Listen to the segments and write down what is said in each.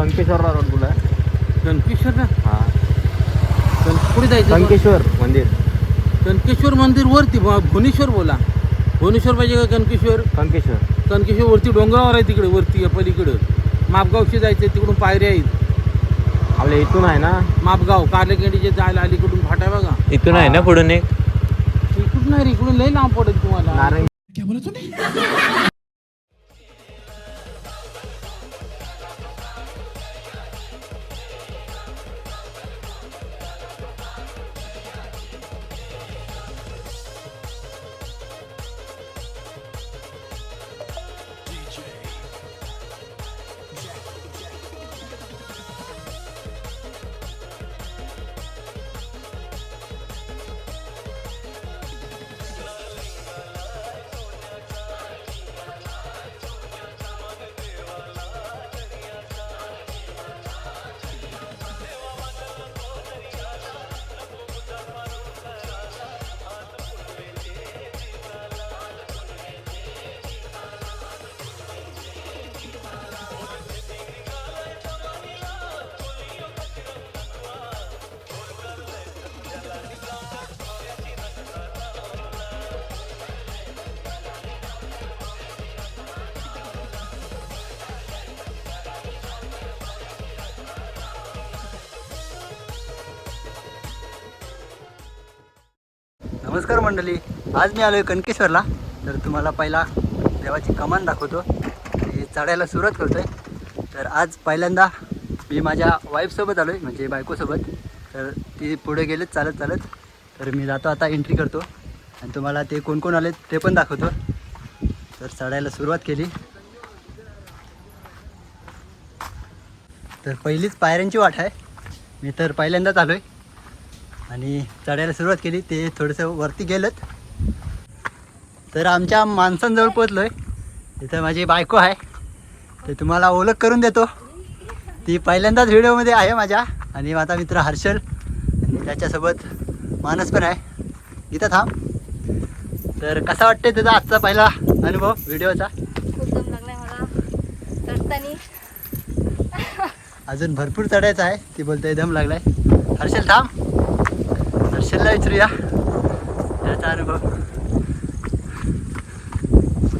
कंकेश्वरला road बोला कनकेश्वर ना हा. कन कुठे जायचं कंकेश्वर मंदिर. कनकेश्वर मंदिर वरती भ- भुवनेश्वर बोला. भुवनेश्वर पाहिजे का कनकेश्वर कंकेश्वर कनकेश्वर वरती डोंगरावर आहे तिकडे वरती पलीकडं. मापगावशी जायचं तिकडून पायऱ्या आहेत. आपल्या इथून आहे ना? मापगाव कारलेकंडीचे जायला अलीकडून फाटा बघा. इथून आहे ना पुढून एक? इकडून नाही रे, इकडून लई लांब पडेल तुम्हाला. नारंग. नमस्कार मंडळी. आज मी आलो आहे कणकेश्वरला तर तुम्हाला पहिला देवाची कमान दाखवतो. आणि चढायला सुरुवात करतो आहे तर आज पहिल्यांदा मी माझ्या वाईफसोबत आलो आहे म्हणजे बायकोसोबत. तर ती पुढे गेलेत चालत चालत. तर मी जातो आता एंट्री करतो. आणि तुम्हाला ते कोण कोण आले ते पण दाखवतो. तर चढायला सुरुवात केली. तर पहिलीच पायऱ्यांची वाट आहे. मी तर पहिल्यांदाच आलो आहे आणि चढायला सुरुवात केली. ते थोडंसं वरती गेलं तर आमच्या माणसांजवळ पोचलो आहे तिथं माझी बायको आहे. ते तुम्हाला ओळख करून देतो. ती पहिल्यांदाच व्हिडिओमध्ये आहे माझ्या. आणि माझा मित्र हर्षल. आणि त्याच्यासोबत मानस पण आहे. इथं थांब. तर कसा वाटते तुझा आजचा पहिला अनुभव व्हिडिओचा? खूप दम लागलाय मला. चढतानी. अजून भरपूर चढायचं आहे. ती बोलते दम लागलाय. हर्षल थांब. हर्षलला विचारूया त्याचा अनुभव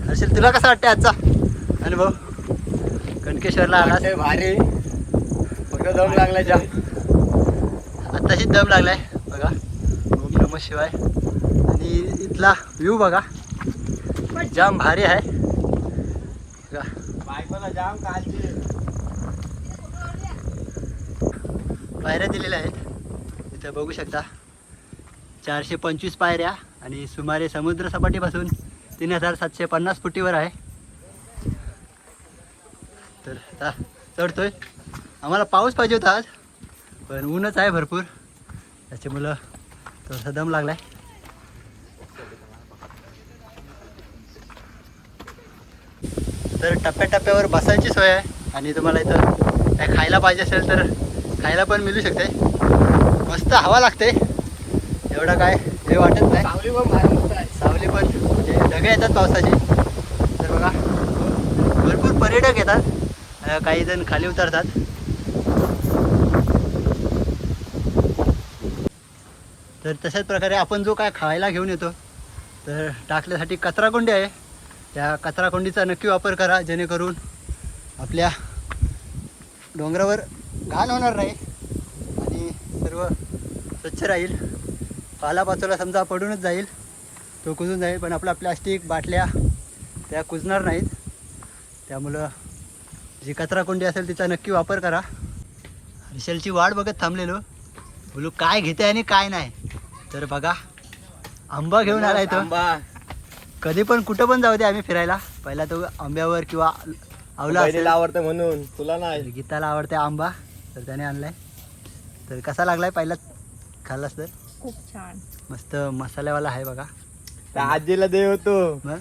हर्षल तुला कसा वाटते आजचा अनुभव? कणकेश्वरला आला. भारी. फक्त दम लागला जा. आत्ताशीच दम लागलाय बघा. ओम नम शिवाय. आणि इथला व्ह्यू बघा. जाम भारी आहे. बघा. जाम कालची पायऱ्या दिलेल्या आहेत. इथं बघू शकता. चारशे पंचवीस पायऱ्या आणि सुमारे समुद्र सपाटीपासून तीन हजार सातशे पन्नास फुटीवर आहे. तर आता चढतोय. आम्हाला पाऊस पाहिजे होता आज पण ऊनच आहे भरपूर. त्याच्यामुळं थोडासा दम आहे तर टप्प्याटप्प्यावर बसायची सोय आहे आणि तुम्हाला इथं काय खायला पाहिजे असेल तर खायला पण मिळू शकते. मस्त हवा लागते. एवढं काय हे वाटत नाही. सावली पण मस्त आहे. सावली पण म्हणजे ढगे येतात पावसाचे. तर बघा भरपूर पर्यटक येतात. काही जण खाली उतरतात. तर तशाच प्रकारे आपण जो काय खायला घेऊन येतो तर टाकल्यासाठी कचराकोंडी आहे. त्या कचराकोंडीचा नक्की वापर करा जेणेकरून आपल्या डोंगरावर घाण होणार नाही आणि सर्व स्वच्छ राहील. पालापाचोला समजा पडूनच जाईल. तो कुजून जाईल पण आपला प्लास्टिक बाटल्या त्या कुजणार नाहीत. त्यामुळं जी कचराकोंडी असेल तिचा नक्की वापर करा. हर्षलची वाट बघत थांबलेलो. बोलू काय घेते आणि काय नाही. तर बघा आंबा घेऊन आलाय तो. आंबा. कधी पण कुठं पण जाऊ दे आम्ही फिरायला. पहिला तो आंब्यावर किंवा आवला आवडतं म्हणून. तुला नाही. गीताला आवडते आंबा तर त्याने आणलाय. तर कसा लागलाय? पहिला खाल्लास तर? खूप छान. मस्त मसाल्यावाला आहे बघा. त्या आजीला दे होतो मग?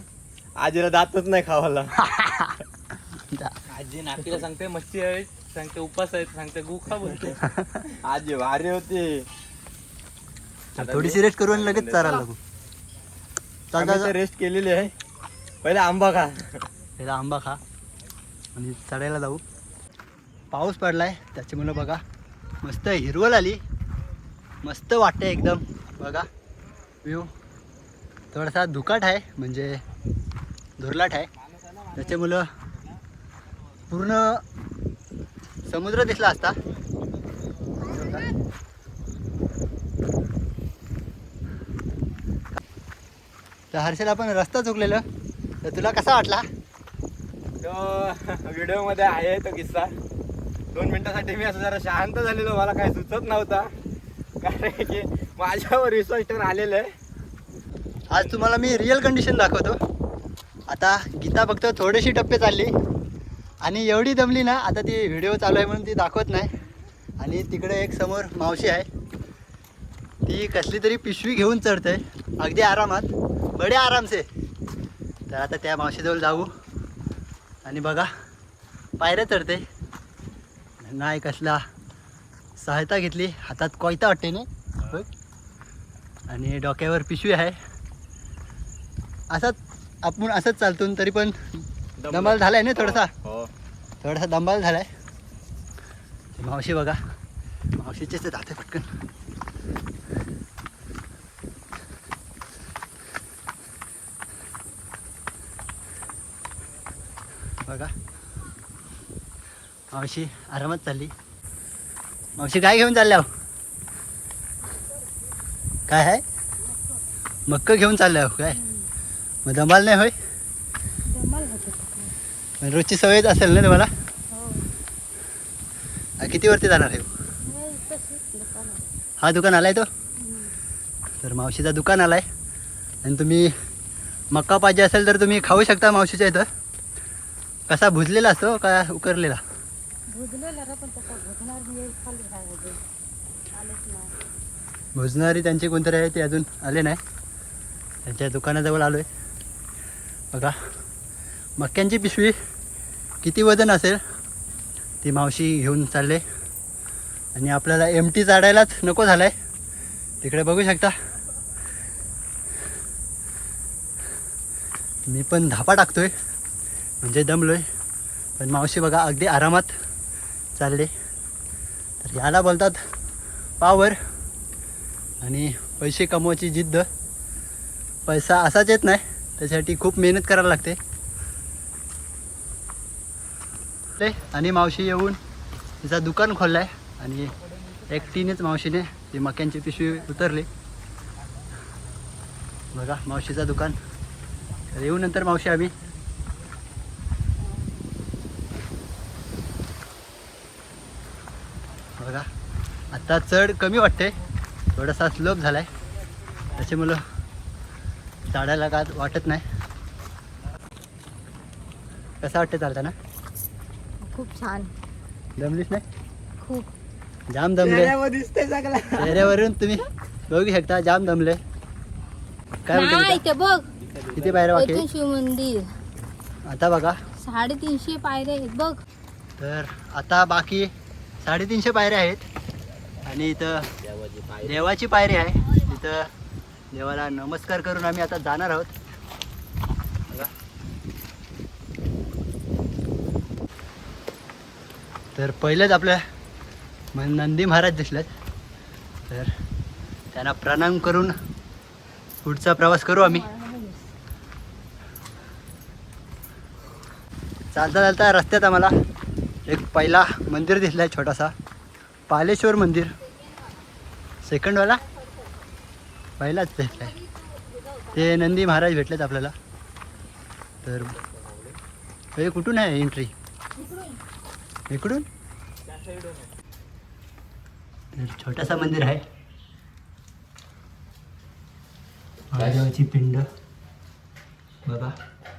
आजीला जातच नाही खावाला. आजी नातीला सांगते मच्छी आहे सांगते उपास आहेत सांगते गुखा बोलते. आजी भारी होती. थोडीशी रेस्ट करू आणि लगेच चारायला लागू. रेस्ट केलेली आहे. पहिले आंबा खा. त्याला आंबा खा. आणि चढायला जाऊ. पाऊस पडलाय त्याच्यामुळं बघा. मस्त हिरवळ आली. मस्त वाटते एकदम. बघा. व्ह्यू थोडासा धुकाट आहे म्हणजे धुरलाट आहे. त्याच्यामुळं पूर्ण समुद्र दिसला असता. तर हर्षेला आपण रस्ता चुकलेलं. तर तुला कसा वाटला? तो व्हिडिओमध्ये आहे तो किस्सा. दोन मिनिटासाठी मी असं जरा शांत झालेलो मला काही सुचत नव्हता. कारण की माझ्यावर विश्वास ठेवून आलेलं आहे. आज तुम्हाला मी रिअल कंडिशन दाखवतो. आता गीता फक्त थोडेशी टप्पे चालली. आणि एवढी दमली ना आता ती व्हिडिओ चालू आहे म्हणून ती दाखवत नाही. आणि तिकडे एक समोर मावशी आहे. ती कसली तरी पिशवी घेऊन चढते. अगदी आरामात. बडे आरामसे. तर आता त्या मावशीजवळ जाऊ. आणि बघा पायऱ्या चढते. नाही कसला. सहायता घेतली. हातात कोयता वाटते ना बघ. आणि डोक्यावर पिशवी आहे. असाच आपण असंच चालतो तरी पण दमाल. झालाय ना थोडासा? हो. थोडासा दंबाल झालाय. मावशी बघा. मावशीचेच जाते पटकन. बघा. मावशी आरामात चालली. मावशी काय घेऊन चालल्या हो? काय आहे मक्क घेऊन चालल्या हो काय? मग दमाल नाही होय? रोजची सवयच असेल ना तुम्हाला? आ, किती वरती जाणार आहे? हा दुकान आलाय तो? तर मावशीचा दुकान आलाय. आणि तुम्ही मक्का पाहिजे असेल तर तुम्ही खाऊ शकता मावशीच्या इथं. कसा भुजलेला असतो का उकरलेला? भुजणारी त्यांची कोणतरी आहे ते अजून आले नाही. त्यांच्या दुकानाजवळ आलो आहे बघा. मक्क्यांची पिशवी किती वजन असेल ती मावशी घेऊन चालले. आणि आपल्याला एम टी चाडायलाच नको झालं आहे तिकडे बघू शकता. मी पण धापा टाकतोय. म्हणजे दमलोय. पण मावशी बघा अगदी आरामात चालले. तर याला बोलतात पावर आणि पैसे कमवायची जिद्द. पैसा असाच येत नाही. त्यासाठी खूप मेहनत करायला लागते. ते आणि मावशी येऊन तिचा दुकान खोललं आहे आणि एकटीनेच मावशीने ती मक्यांची पिशवी उतरली. बघा मावशीचं दुकान. तर येऊ नंतर मावशी आम्ही बघा आता चढ कमी वाटते. थोडासा स्लोप झाला आहे त्याच्यामुळं चढायला का वाटत नाही. कसं वाटतं चालताना खूप छान. दमलीच नाही? खूप. जाम दमले. दिसतंय सगळं. चेहऱ्यावरून तुम्ही बघू शकता जाम दमले. काय नाही म्हणते ते बघ. किती पायऱ्या बाकी आहेत? शिव मंदिर. आता बघा. साडेतीनशे पायऱ्या आहेत बघ. तर आता बाकी साडेतीनशे पायऱ्या आहेत. आणि इथं देवाची पायरी आहे. इथं देवाला नमस्कार करून आम्ही आता जाणार आहोत. तर पहिलेच आपल्या नंदी महाराज दिसलेत. तर त्यांना प्रणाम करून पुढचा प्रवास करू आम्ही. चालता चालता रस्त्यात आम्हाला एक पहिला मंदिर दिसला आहे छोटासा. पालेश्वर मंदिर. सेकंडवाला? पहिलाच दिसला आहे. ते नंदी महाराज भेटलेत आपल्याला. तर हे कुठून आहे एंट्री इकडून? तर छोटासा मंदिर आहे. महादेवाची पिंड. बघा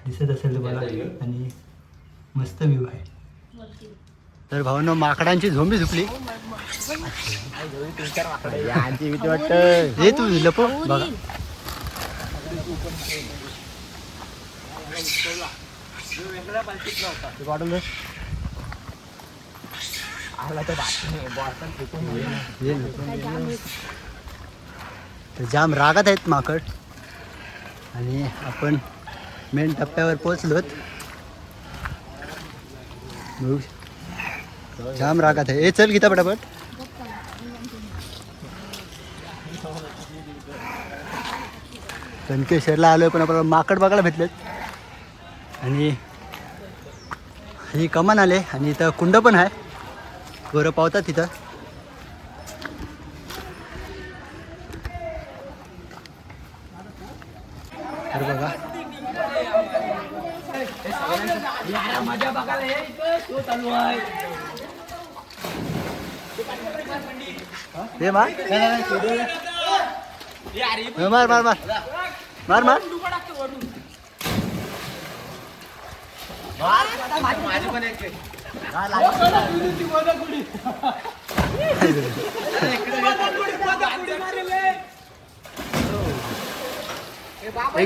दिसत असेल तुम्हाला. आणि मस्त व्ह्यू आहे. तर भाऊनो माकडांची झोंबी झुकली वाटतं हे तू लपो बघा. तर जाम रागात आहेत माकड. आणि आपण मेन टप्प्यावर पोचलोत बघू जाम रागात आहे ए चल गीता पटापट कणकेश्वरला आलोय पण आपल्याला माकड बघायला भेटलेत आणि ही कमान आले आणि इथं कुंड पण आहे. गोरं पावतात तिथं तर बघा हे मार। मार मार मार। मार मार।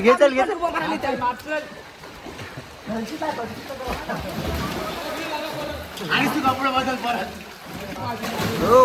घे चल घे. चल. हो.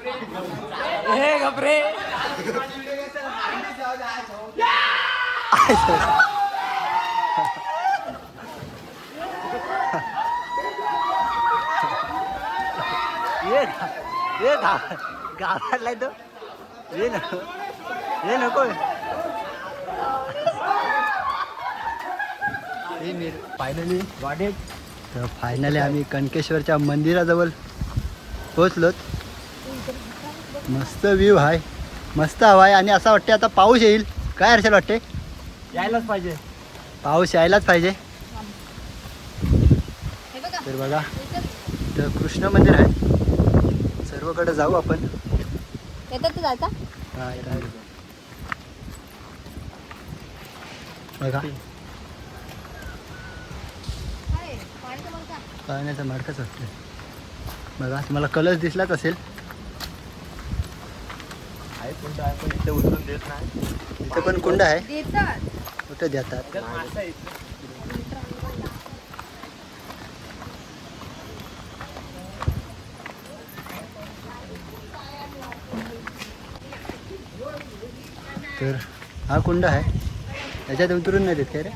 ये ये गाव गावातला तो ये नको ये नको हे मी फायनली वाटेत तर फायनली आम्ही कणकेश्वरच्या मंदिराजवळ पोचलोत मस्त व्ह्यू आहे मस्त हवा आहे आणि असं वाटते आता पाऊस येईल. काय हर्षल वाटते यायलाच पाहिजे. पाऊस यायलाच पाहिजे. हे बघा. तर बघा इथं कृष्ण मंदिर आहे. सर्वकडे जाऊ आपण. येतात तू जायचा? हा, इथं आहे. बघा तर पाण्याचा मार्गच वाटतं बघा तुम्हाला कलर्स दिसलाच असेल. आहे पण इथे उचलून देत नाही. इथे पण कुंड आहे? देतात. कुठे देतात? तर हा कुंड आहे. त्याच्यात उतरून नाही देत काय रे?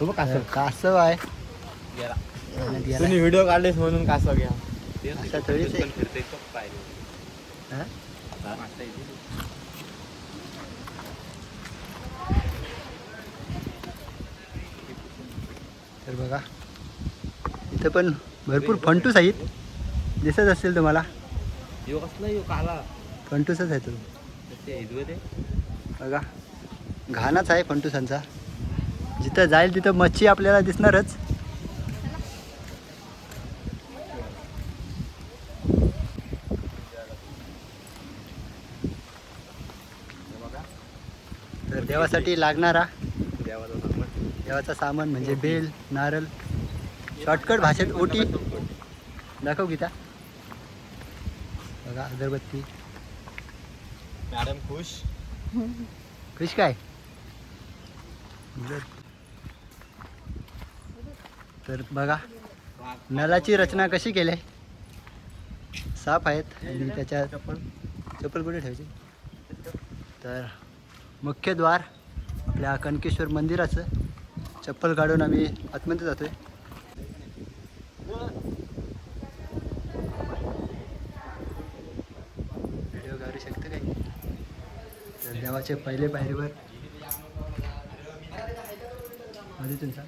तू बघ तर कासव आहे. आणि याला- तुम्ही व्हिडिओ काढलेस म्हणून कासव घ्या. असा थोडीच आहे. फिरते हा? तर बघा इथं पण भरपूर फंटूस आहेत. दिसत असतील तुम्हाला? यो कसला यो काला फंटूसच आहे तो. बघा घाणच आहे फंटुसांचा. जिथं जाईल तिथं मच्छी आपल्याला दिसणारच. देवासाठी लागणारा देवाचा सामान. म्हणजे बेल नारळ शॉर्टकट भाषेत ओटी. दाखव गीता. बघा अगरबत्ती. मॅडम खुश? खुश काय. तर बघा नलाची रचना कशी केली? आहे साफ आहेत आणि त्याच्या चप्पल कुठे ठेवायची? तर मुख्य द्वार आपल्या कणकेश्वर मंदिराचं. चप्पल काढून आम्ही आतमध्ये जातोय. व्हिडिओ काढू शकतो काय? तर देवाचे पहिले पायरीवर. मध्ये तुमचा.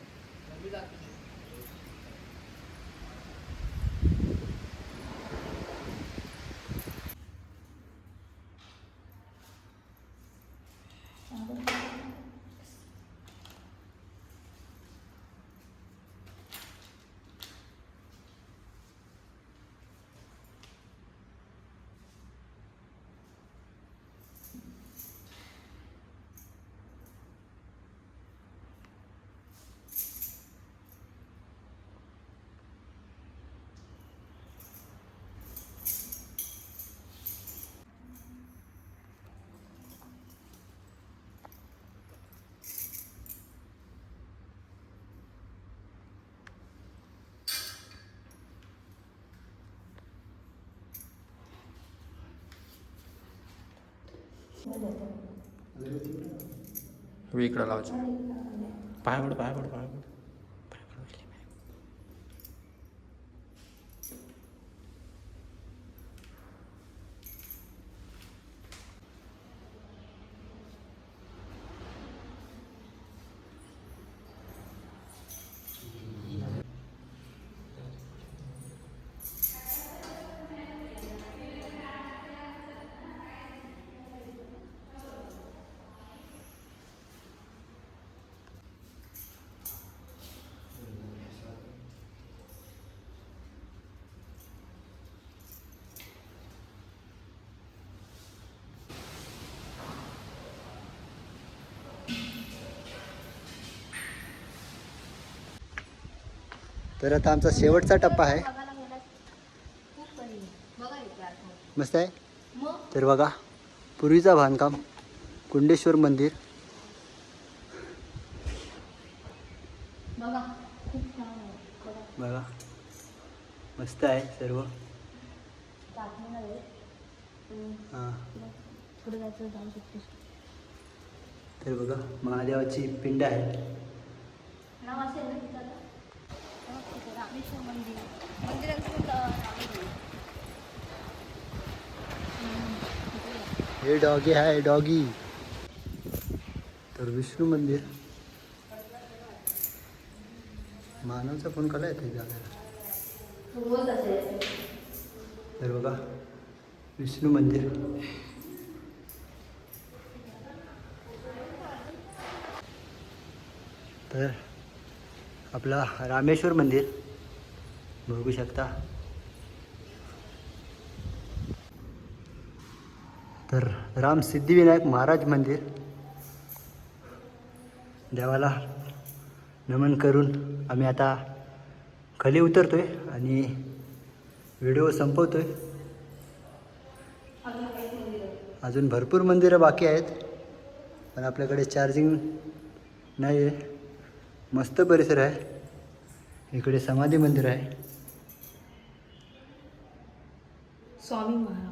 इकडं लावायचं पाय पड पाय पड पाय तर आता आमचा शेवटचा टप्पा आहे. मस्त आहे तर बघा पूर्वीचा बांधकाम कुंडेश्वर मंदिर बघा खूप छान आहे बघा बघा मस्त आहे सर्व आतमध्ये आहे. हम्म, हां पुढे जायचं जाऊ शकतोस तर बघा महादेवाची पिंड आहे नाव असेल ना तिथं आता? हो, तिथे रामेश्वर मंदिर. मंदिराचं. हे डॉगी आहे डॉगी. तर विष्णू मंदिर. मानवचा फोन कला येते जाण्याला तर बघा विष्णू मंदिर. तर आपला रामेश्वर मंदिर. बघू शकता. तर राम सिद्धिविनायक महाराज मंदिर. देवाला नमन करून आम्ही आता खाली उतरतो आहे आणि व्हिडिओ संपवतो आहे अजून भरपूर मंदिरं बाकी आहेत पण आपल्याकडे चार्जिंग नाही आहे मस्त परिसर आहे. इकडे समाधी मंदिर आहे. स्वामी महाराज